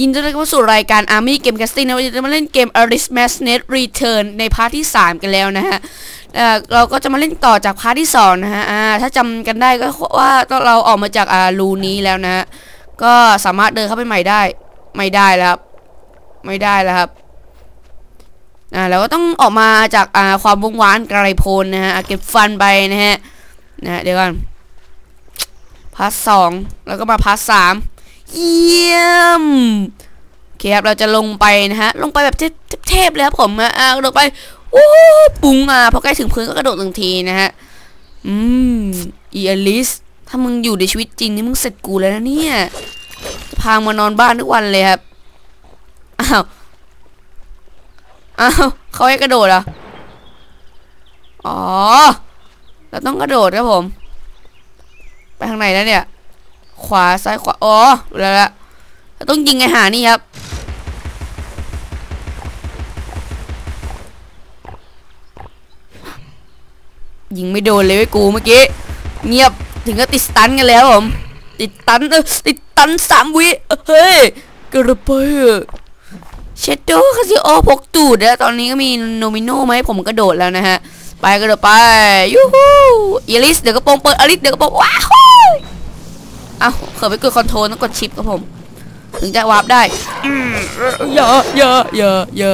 ยินดีต้อนรับเข้าสู่รายการ Army Game Casting นะวันนี้จะมาเล่นเกม a r i s m a s n e t Return ในพาร์ทที่ 3 กันแล้วนะฮะเเราก็จะมาเล่นต่อจากพาร์ทที่ 2 นะฮะถ้าจำกันได้ก็ว่าเราออกมาจากอารูนี้แล้วนะฮะ ก็สามารถเดินเข้าไปใหม่ได้ ไม่ได้แล้วครับ ไม่ได้แล้วครับอ่าเราก็ต้องออกมาจากอ่าความวงวานไกลโพลนนะฮะเก็บฟันไปนะฮะนะฮะเดี๋ยวก่อนพาร์ทสองแล้วก็มาพาร์ทสาม เยี่ยมโอเคครับเราจะลงไปนะฮะ ลงไปแบบเทพๆเลยครับผมอะอะกระโดดไปวู้ปุ้งอะพอใกล้ถึงพื้นก็กระโดดทันทีนะฮะ อืมอีอลิส ถ้ามึงอยู่ในชีวิตจริงนี่มึงเสร็จกูแล้วนะเนี่ยจะพามานอนบ้านทุกวันเลยครับอ้าวอ้าวเขาให้กระโดดอะอ๋อเราต้องกระโดดครับผม ไปทางไหนแล้วเนี่ย ขวาซ้ายขวาอ๋อแล้วละต้องยิงไอ้หานี่ครับยิงไม่โดนเลยไอ้กูเมื่อกี้เงียบถึงก็ติดตันกันแล้วผมติดตันเออติดตันสามวิเฮ้ยกระเปือเชดโดคาซิโอพกตูดแล้วตอนนี้ก็มีโนมิโนมาให้ผมกระโดดแล้วนะฮะ ไปกระโดดไปยูฮูอีลิสเดี๋ยวกระโปรงเปิดอลิสเดี๋ยวกระโปรงว้าว เอ้าเขินไปกดคอนโทรลต้องกดชิปครับผม ถึงจะวาร์ปได้อืมอย่าอย่าอย่าอย่า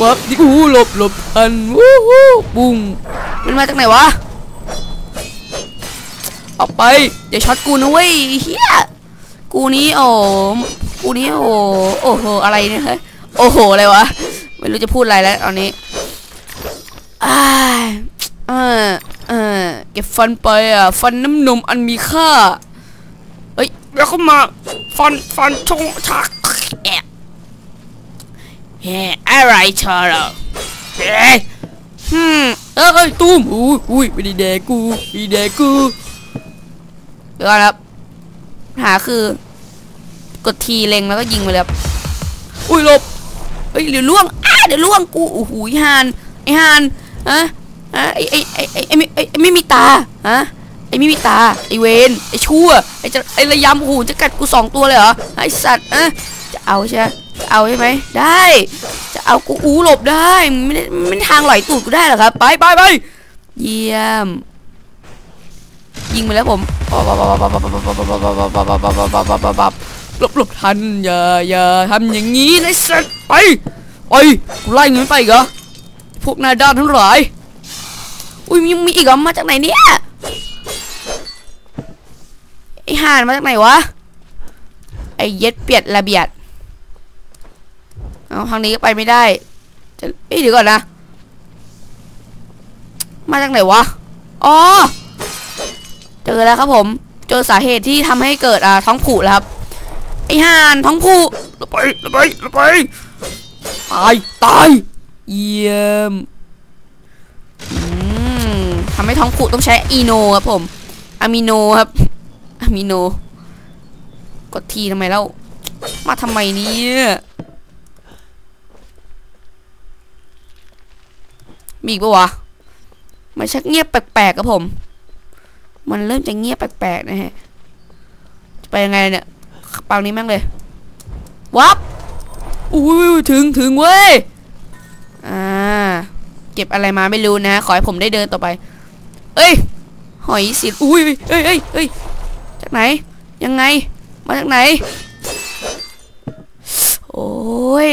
วาร์ปดิอู้หลบหลบทันวู้ฮู้บุ้งมันมาจากไหนวะออกไปอย่าช็อตกูนะเว้ยเฮียกูนี้โอ้กูนี้โอ้โอ้โหอะไรเนี่ยเฮ้ยโอ้โหอะไรวะไม่รู้จะพูดอะไรแล้วตอนนี้อ้ายเออ เก็บฟันไปอะ ฟันน้ำนมอันมีค่าเฮ้ยแล้วเขามาฟันฟันชงชักแอะเฮ้อะไรเธอเหรอเฮ้ยฮึมเอ้ยเอ้ยตุ้มอุ้ยอุ้ยไม่ได้แดกกูไม่ได้แดกกูเดี๋ยวก่อนครับหาคือกดทีเล็งแล้วก็ยิงไปเลยครับอุ้ยหลบเฮ้ยเดี๋ยวล่วงอ้าเดี๋ยวล่วงกูโอ้โหฮานไอฮานอะ อะไอไอไอไอไอไม่ไอไอไม่มีตาฮะไอ้ไม่มีตาไอ้เวนไอ้ชั่วไอ้จะไอ้ระยำหูจะกัดกูสองตัวเลยเหรอไอ้สัตว์อะจะเอาใช่จะเอาใช่ไหมได้ จะเอากูอู้หลบได้ไม่ได้ไม่ทางไหลตูดกูได้หรอครับไปไปไปเยี่ยมยิงไปแล้วผมหลบหลบทันอย่าอย่าทำอย่างนี้นะสัตว์ไปไปกูไล่เงินไปเหรอพวกนายด้านทั้งหลาย อุ้ยยังมีอีกเหรอมาจากไหนเนี่ยไอห่านมาจากไหนวะไอเย็ดเปียดระเบียดเอาทางนี้ก็ไปไม่ได้จะเอ้ยเดี๋ยวก่อนนะ มาจากไหนวะอ๋อเจอแล้วครับผม เจอสาเหตุที่ทำให้เกิดอ่าท้องผูกแล้วครับไอห่านท้องผูกลงไปลงไปลงไปตายตายเยี่ยมอืม ทำให้ท้องผูกต้องใช้อีโนครับผมอะมิโนครับอะมิโน กดทีทำไมแล้วมาทำไมเนี่ยมีอีกปะวะมันชักเงียบแปลกๆครับผม มันเริ่มจะเงียบแปลกๆนะฮะ จะไปยังไงเนี่ยปังนี้แม่งเลย วับอุ้ยถึงถึงเว้ย อ่า เก็บอะไรมาไม่รู้นะ ขอให้ผมได้เดินต่อไป เอ้ย หอยสิอุ้ยเอ้ยเอ้ยเอ้ยจากไหน ยังไง มาจากไหน โอ้ย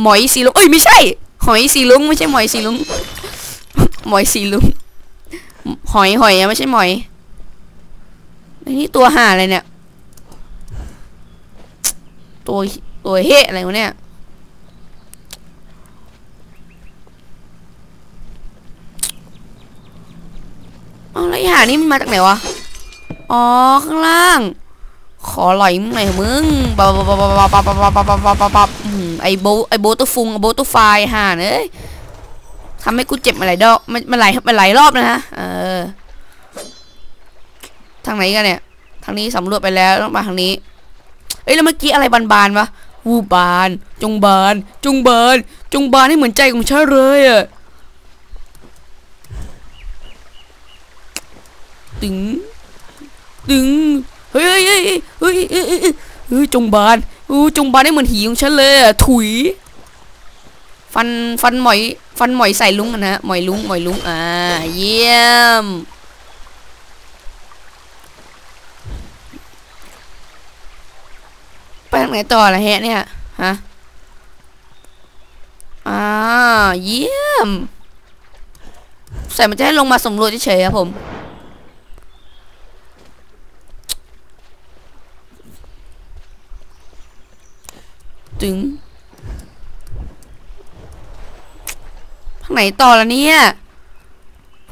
หมอยสีลุงเอ้ยไม่ใช่ หอยสีลุงไม่ใช่หมอยสีลุง หมอยสีลุง หอยหอยอะไม่ใช่หมอย นี่ตัวห่าอะไรเนี่ย ตัวตัวเฮะอะไรวะเนี่ย อ๋อแล้วไอ้หานี่มันมาจากไหนวะ อ๋อข้างล่าง ขอหล่อยมึงหน่อยมึงปับปับปับปับปับปับปับปับปับปับปับไอโบไอโบตัวฟุงโบตัวไฟห่าเอ้ยทำให้กูเจ็บมาหลายดอกมันมันหลายมันหลายรอบนะฮะ เออ ทางไหนกันเนี่ย ทางนี้สำรวจไปแล้วต้องมาทางนี้ เอ้ยแล้วเมื่อกี้อะไรบานๆวะ วูบาน จงบาน จงบาน จงบานให้เหมือนใจของฉันเลยอะ ตึง ตึง เฮ้ยเฮ้ยเฮ้ยเฮ้ยเฮ้ยจงบานอู้จงบานได้เหมือนหีของฉันเลยอะถุย ฟัน ฟันหมอย ฟันหมอยใส่ลุงอะนะหมอยลุงหมอยลุง อ่า เยี่ยม ไปทางไหนต่อละแฮะเนี่ย ฮะ อ่า เยี่ยม ใส่มันจะให้ลงมาสำรวจเฉยๆครับผม ถึงทางไหนต่อละเนี่ย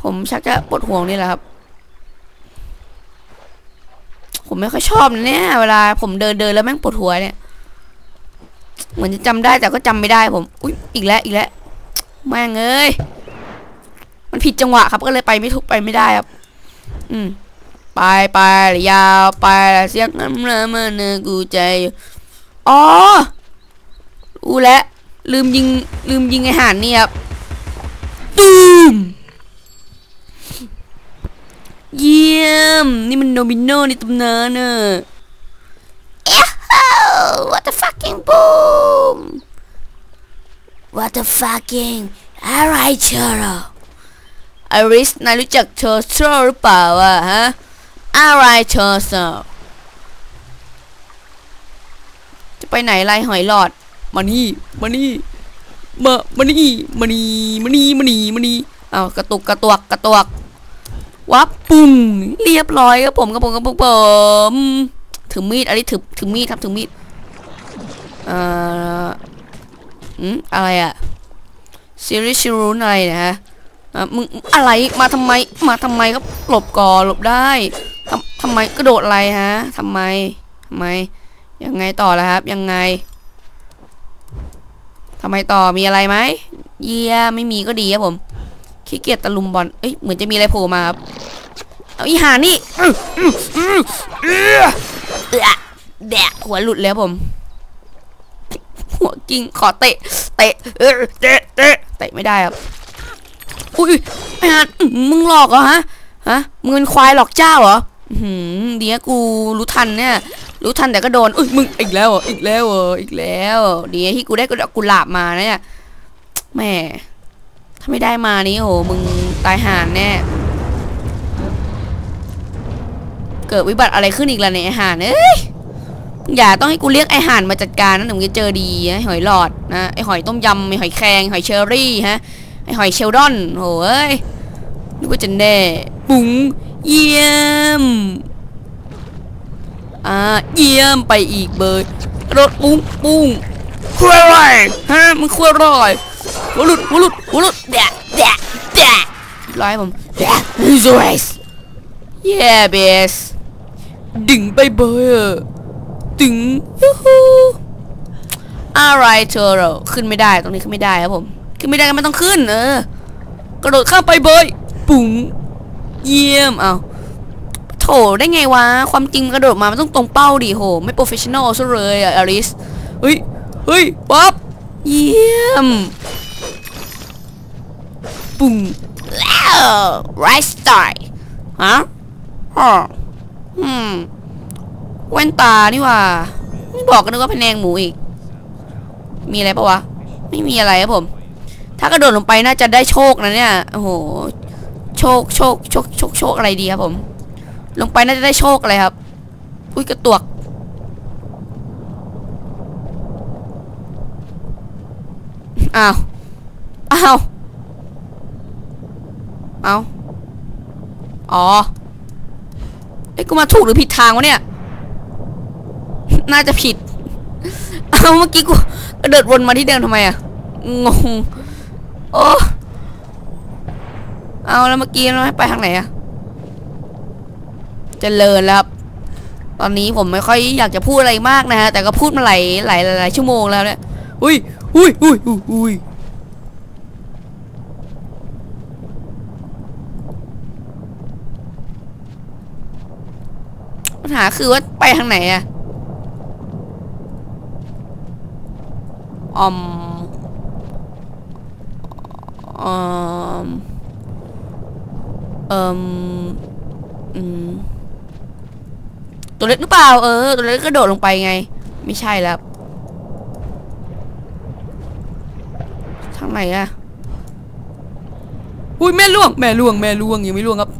ผมชักจะปวดห่วงนี่แหละครับ ผมไม่ค่อยชอบนะเนี่ย เวลาผมเดินเดินแล้วแม่งปวดหัวเนี่ย เหมือนจะจำได้แต่ก็จำไม่ได้ผม อุ๊ยอีกแล้วอีกแล้วแม่งเอ้ยมันผิดจังหวะครับก็เลยไปไม่ถูกไปไม่ได้ครับ อืม ไปไปยาวไปเสียงน้ำละมันเนกูใจอยู่อ๋ อรู้แล้วลืมยิงลืมยิงไอห่านนี่ครับตูมเยี่ยม นี่มันโนบิโนในตำนานเนอะ What the fucking boom What the fucking alright เชอร์ไอริสนายรู้จักเชอร์เชอร์หรือเปล่าวะฮะ alright เชอร์เชอร์จะไปไหนไล่หอยหลอด มานี่มานี่มามานี่มานี่มานี่มานี่มานี่เอากระตุกกระตวกกระตวกวับปุ่มเรียบร้อยครับผมครับผมครับผมถือมีดอันนี้ถือถือมีดครับถือมีดเอ่ออืมอะไรอะซิริชิรุนอะไรนะฮะอะมึงอะไรมาทำไมมาทำไมครับหลบก่อหลบได้ทำทำไมกระโดดอะไรฮะทำไมทำไมยังไงต่อแล้วครับ ยังไง ทำไมต่อมีอะไรไหมเยี่ยไม่มีก็ดีครับผมขี้เกียจตะลุมบอลเอ้ยเหมือนจะมีอะไรโผล่มาครับเอาอีหานี่เอื้อแดะหัวหลุดแล้วผม หัวกิ้งขอเตะ เตะเตะเตะเตะไม่ได้ครับอุ้ยไอ้ห่าอื้อมึงหลอกเหรอฮะฮะมึงเป็นควายหลอกเจ้าเหรอหืมดีนะกูรู้ทันเนี่ย รู้ทันแต่ก็โดนอุ้ยมึงอีกแล้วอีกแล้วอีกแล้วเดีนะที่กูได้กุหลาบมานะเนี่ยแหม่ถ้าไม่ได้มานี้โหมึงตายห่านแน่เกิดวิบัติอะไรขึ้นอีกล่ะเนี่ยไอห่านเอ้ยอย่าต้องให้กูเรียกไอห่านมาจัดการนะถึงจะเจอดีนะไอหอยหลอดนะไอหอยต้มยำไอหอยแครงหอยเชอรี่ฮะไอหอยเชลดอนโหเอ้ยนึกว่าจะแน่ปุ้งเยี่ยม อ่าเยี่ยมไปอีกเบยกระโดดปุ้งปุ้งคุยอะไรฮะมึงคุยอะไรหัวหลุดหัวหลุดหัวหลุดแดะแดะแดะร้อยผมแดะ rejoice yeah best ดึงไปเบยอะดึงยูฮู alright Toro ขึ้นไม่ได้ตรงนี้ขึ้นไม่ได้ครับผม ขึ้นไม่ได้ก็ไม่ต้องขึ้น เออกระโดดข้ามไปเบยปุ้งเยี่ยมเอาโถ ได้ไงวะ ความจริงกระโดดมา มันต้องตรงเป้าดิโห ไม่โปรเฟชชั่นอลซะเลยอะอลิสเฮ้ย เฮ้ย ป๊อปเยี่ยม ปุ่งแล้ว right start ฮะฮะอืมแว่นตานี่ว่าไม่บอกกันนึกว่าพะแนงหมูอีก มีอะไรปะวะ ไม่มีอะไรครับผม ถ้ากระโดดลงไปน่าจะได้โชคนะเนี่ย โอ้โห โชค โชค โชค โชค โชคอะไรดีครับผม ลงไปน่าจะได้โชคอะไรครับ อุ้ยกระตวก อ้าว อ้าว เอาอ๋อไอ้ยกูมาถูกหรือผิดทางวะเนี่ย น่าจะผิด เอาเมื่อกี้กูกระเดิดวนมาที่เดิมทำไมอะงง โอ้ เอาแล้วเมื่อกี้เราไปทางไหนอะ เจริญแล้วครับตอนนี้ผมไม่ค่อยอยากจะพูดอะไรมากนะฮะ แต่ก็พูดมาหลายหลายหลายชั่วโมงแล้วเนี่ยอุ้ยอุ้ยอุ้ยอุ้ยอุ้ยปัญหาคือว่าไปทางไหนอะอมอมเอิมอืม ตัวเล็กหรือเปล่า เออ ตัวเล็กก็โดดลงไปไง ไม่ใช่แล้วทางไหนอะอุ้ยแม่ล่วง แม่ล่วง แม่ล่วงยังไม่ล่วงครับ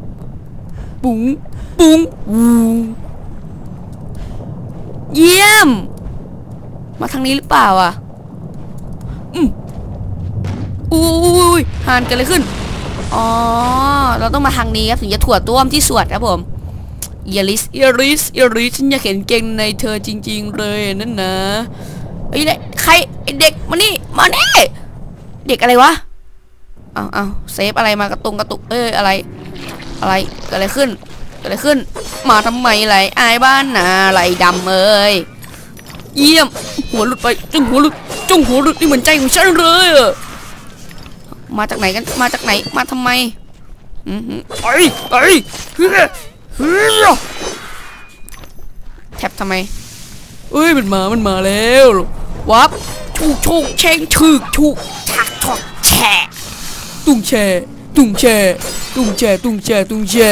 ปุ้ง ปุ้งวูเยี่ยม มาทางนี้หรือเปล่าอะ อืมอุ้ยหานกันเลยขึ้น อ๋อ เราต้องมาทางนี้ครับถึงจะถั่วต้วมที่สวดครับผม เอลิสเอลิสเอลิสฉันอยากเห็นเก่งในเธอจริง ๆ เลยนั่นนะไอ้เด็กใครไอ้เด็กมานี่มานี่เด็กอะไรวะเอาเอาเซฟอะไรมากระตุงกระตุกเอ้ยอะไร อะไรเกิดอะไรขึ้นเกิดอะไรขึ้น มาทำไมไรอายบ้านนาไรดำเอ้ยเยี่ยมหัวหลุดไปจุงหัวหลุดจุงหัวหลุดนี่เหมือนใจของฉันเลยมาจากไหนกันมาจากไหนมาทำไมอือหือไปไปเฮ้ยเฮ้ย แท็บทำไมเอ้ยมันมามันมาแล้ววับชูกชูกเชงฉึกชูกชักชกแฉตุ้งแช่ตุ้งแช่ตุ้งแช่ตุ้งแช่ตุ้งแช่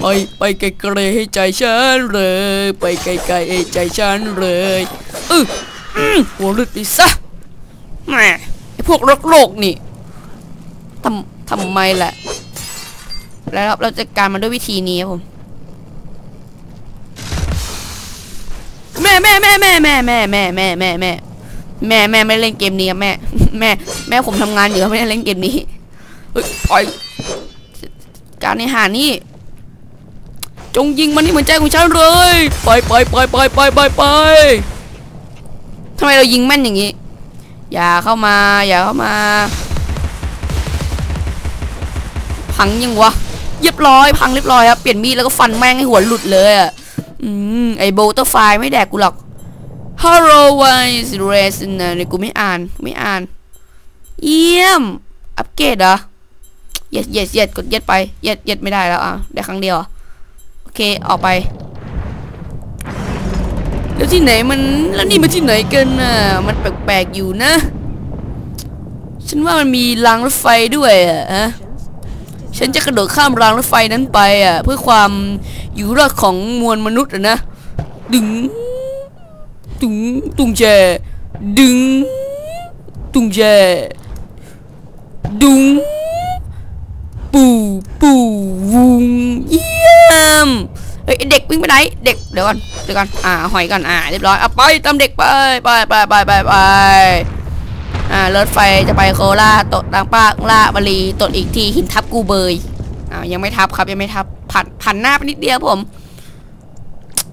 ไปไปไกลๆให้ใจฉันเลย ไปไกลๆให้ใจฉันเลยเอออืมหัวหลุดไปซะแหม่ไอพวกโรคโรคนี่ทำทำไมแหละแล้วเราจัดการมันด้วยวิธีนี้ครับผม แม่แม่แม่แม่แม่แม่แม่แม่แม่แม่แม่แม่ไม่เล่นเกมนี้แม่ แม่ แม่ผมทำงานอยู่ไม่ได้เล่นเกมนี้เฮ้ยปล่อยการในหานี่ จงยิงมันนี่เหมือนใจของฉันเลยไปไปไปไปไปไปไปทำไมเรายิงแม่นอย่างนี้ อย่าเข้ามา อย่าเข้ามา พังยังวะเรียบร้อย พังเรียบร้อยครับเปลี่ยนมีดแล้วก็ฟันแม่งให้หัวหลุดเลยอะ อืม ไอโบเตอร์ไฟไม่แดกกูหรอก Hello wise race นะนี่กูไม่อ่าน ไม่อ่าน เยี่ยม อัปเกรดเหรอเย็ดเย็ดเย็ดกดเย็ดไป เย็ดเย็ดไม่ได้แล้วอะ ได้ครั้งเดียว โอเค ออกไป แล้วที่ไหนมัน แล้วนี่มันที่ไหนกันน่ะ มันแปลกๆอยู่นะ ฉันว่ามันมีรางรถไฟด้วยอะฮะ ฉันจะกระโดดข้ามรางรถไฟนั้นไปอะเพื่อความอยู่รอดของมวลมนุษย์อะนะดึงตุงตุงแจดึงตุงแจดุงปูปูวุงเยี่ยมเฮ้ยเด็กวิ่งไปไหนเด็กเดี๋ยวก่อนเดี๋ยวก่อนอ่าหอยก่อนอ่าเรียบร้อยอะไปตามเด็กไปไปไปไปไปไป อ่ารถไฟจะไปโคราชตดดังปากลาบรีตดอีกทีหินทับกูเบยอ่ายังไม่ทับครับยังไม่ทับผ่านผ่านหน้าไปนิดเดียวผม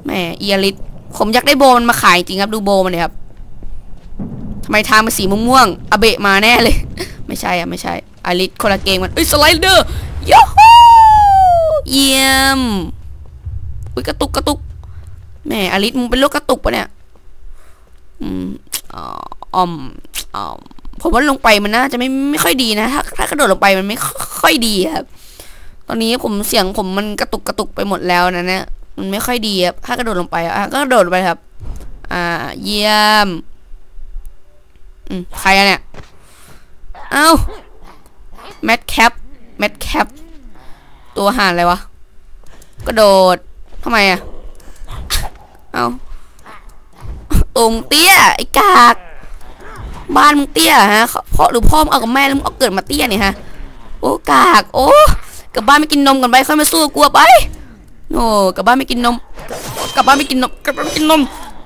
แหมเอียริสผมอยากได้โบมันมาขายจริงครับดูโบมันเลยครับทำไมทางมันสีม่วงๆอเบะมาแน่เลย ไม่ใช่อะไม่ใช่อาริสคนละเกมกันเอ้ยสไลเดอร์ยูฮูเยี่ยมอุ้ยกระตุกกระตุกแหมอาริสมึงเป็นโรคกระตุกปะเนี่ยอืมอ๋อ ออมออมผมว่าลงไปมันน่าจะไม่ไม่ค่อยดีนะ ถ้าถ้ากระโดดลงไปมันไม่ค่อยดีครับ ตอนนี้ผมเสียงผมมันกระตุกกระตุกไปหมดแล้วนะเนี่ย มันไม่ค่อยดีครับ ถ้ากระโดดลงไปอะก็กระโดดไปครับ อ่า เยี่ยม อืม ใครอะเนี่ย เอ้า แมทแคป แมทแคป ตัวห่านอะไรวะ กระโดดทำไมอะเอ้าตรงเตี้ย ไอ้กาก บ้านมึงเตี้ยฮะเพราะหรือพ่อมึงเอากับแม่แล้วมึงเอาเกิดมาเตี้ยเนี่ยฮะ โอ้กาก โอ้กับบ้านไม่กินนมกันไปค่อยมาสู้กลัวไปโอ้กับบ้านไม่กินนมกับบ้านไม่กินนมกับบ้านไม่กินนม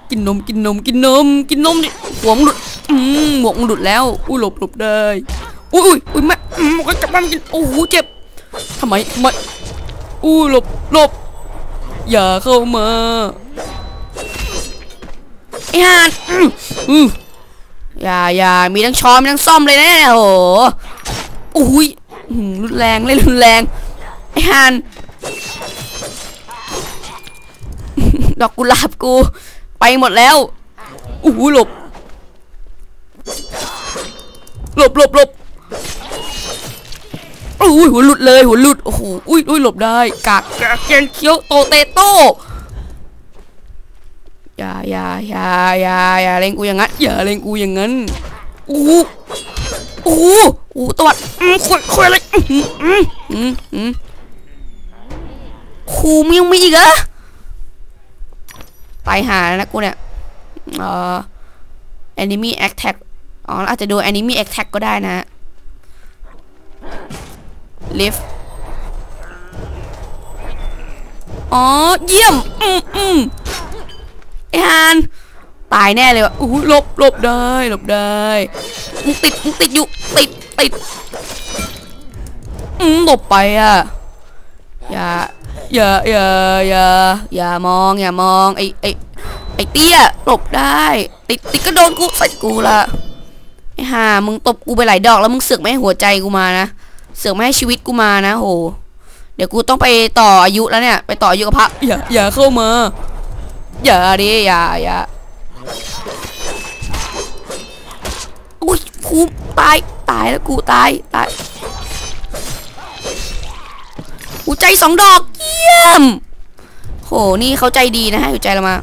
กินนมกินนมกินนมกินนมดิหัวมึงหลุดอืมหมวกมึงหลุดแล้ว อุ้ยหลบหลบได้อุ้ยอุ้ยอุ้ยแม่อืมกับบ้านไม่กินโอ้โหเจ็บทำไมทำไมอุ้ยหลบหลบอย่าเข้ามาไอ้ห่านอือืม อย่าอย่ามีทั้งช้อนมีทั้งซ่อมเลยนะโอ้โหอุ้ยหือรุนแรงเล่นรุนแรงไอ้ห่านดอกกุหลาบกู ไปหมดแล้วอู้หูหลบ หลบหลบหลบอุ้ยหัวหลุดเลยหัวหลุดโอ้โหอุ้ยอุ้ยหลบได้กากกากเกนเคียวโตเตโต้ อย่าอย่าอย่าอย่าอย่าเล่นกูอย่างนั้นอย่าเล่นกูอย่างนั้นอู้อู้อู้ตวัดอืมคุยคุยอะไรอืมอืมอืมอืมครูมึงยังมีอีกเหรอตายหาแล้วนะกูเนี่ยเอ่อ enemy attack อ๋ออาจจะดู enemy attack ก็ได้นะฮะ lift อ๋อ เยี่ยม อืมอืม ตายแน่เลยว่ะอู้หูหลบหลบได้หลบได้มึงติดมึงติดอยู่ติดติดอืมหลบไปอะอย่าอย่าอย่าอย่าอย่ามองอย่ามองไอไอไอเตี้ยหลบได้ ติดติดก็โดนกูใส่กูละไอห่ามึงตบกูไปหลายดอกแล้วมึงเสือกไม่ให้หัวใจกูมานะเสือกไม่ให้ชีวิตกูมานะโหเดี๋ยวกูต้องไปต่ออายุแล้วเนี่ย ไปต่ออายุกับพระอย่าอย่าเข้ามา อย่าดิอย่าอย่าอุ้ยกูตายตายแล้วกูตายตายหัวใจสองดอกเยี่ยมโหนี่เขาใจดีนะให้หัวใจเรามา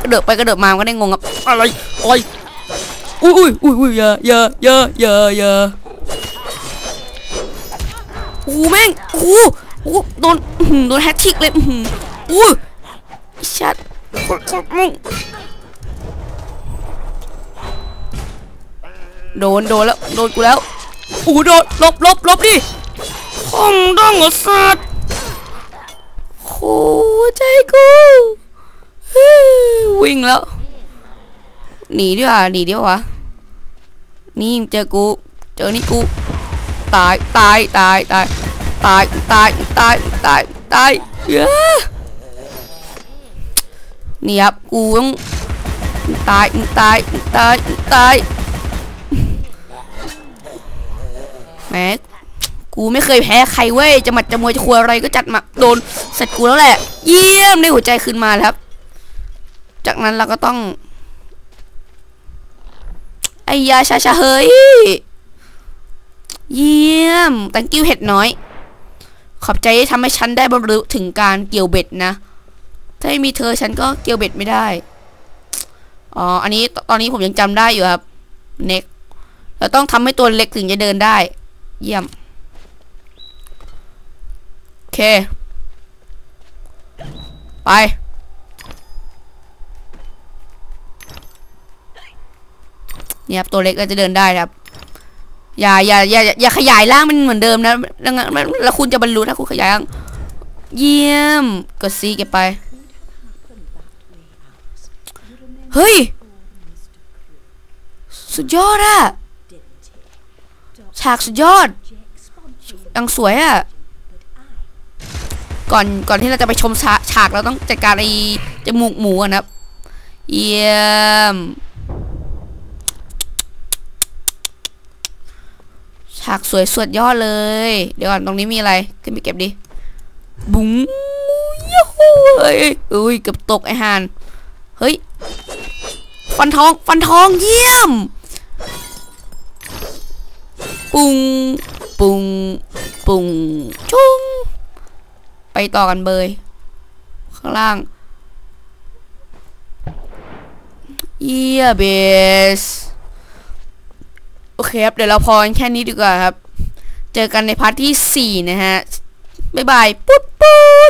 กระเดิบไปกระเดิบมาก็ได้งงครับอะไรโอ้ยอุ้ยอุ้ยอุ้ยอุ้ยอย่าอย่าอย่าอย่าอย่า โอ้โหแม่งโอ้โหโอ้โดนโดนแฮตทิกเลยอื้อหืออู้ชัดโดนโดนแล้วโดนกูแล้วโอ้โหโดนลบลบลบดิห้องดองหรอสัตว์โอ้ใจกูวิ่งแล้วหนีดีกว่าหนีดีกว่านี่เจอกู เจอนี่กู ตายตายตายตายตายตายตายตายตายเย้นี่ครับกูต้องตายตายตายตายแหมกูไม่เคยแพ้ใครเว้ยจะมัดจะมวยจะควอะไรก็จัดมาโดนเสร็จกูแล้วแหละ เยี่ยมได้หัวใจขึ้นมาแล้วครับ จากนั้นเราก็ต้องไอ้ยาชาชาเฮ้ย เยี่ยม thank you เห็ดน้อย ขอบใจที่ทำให้ฉันได้บรรลุถึงการเกี่ยวเบ็ดนะ ถ้าไม่มีเธอฉันก็เกี่ยวเบ็ดไม่ได้ อ๋อ อันนี้ตอนนี้ผมยังจำได้อยู่ครับ เน็กเราต้องทำให้ตัวเล็กถึงจะเดินได้ เยี่ยม โอเค ไปเนี่ยครับตัวเล็กก็จะเดินได้ครับ อย่าอย่าอย่าอย่าขยายร่างมันเหมือนเดิมนะแล้วงั้นแล้วคุณจะบรรลุถ้าคุณขยายร่างเยี่ยมกดซีเก็บไป เฮ้ย สุดยอดอะฉากสุดยอดยังสวยอะก่อนก่อนที่เราจะไปชมฉากฉากเราต้องจัดการไอ้จมูกหมูนะครับเยี่ยม ฉากสวยสุดยอดเลย เดี๋ยวก่อนตรงนี้มีอะไร ขึ้นไปเก็บดิ บุ้งยูเฮ้ยอุ้ยเกือบตกไอฮานเฮ้ย ฟันทอง ฟันทองเยี่ยม ปุง ปุง ปุง ชุง ไปต่อกันเบย ข้างล่าง เยี่ยเบส โอเคครับ เดี๋ยวเราพอนแค่นี้ดีกว่าครับ เจอกันในพาร์ทที่ 4 นะฮะ บ๊ายบาย ปุ๊บปุ๊บ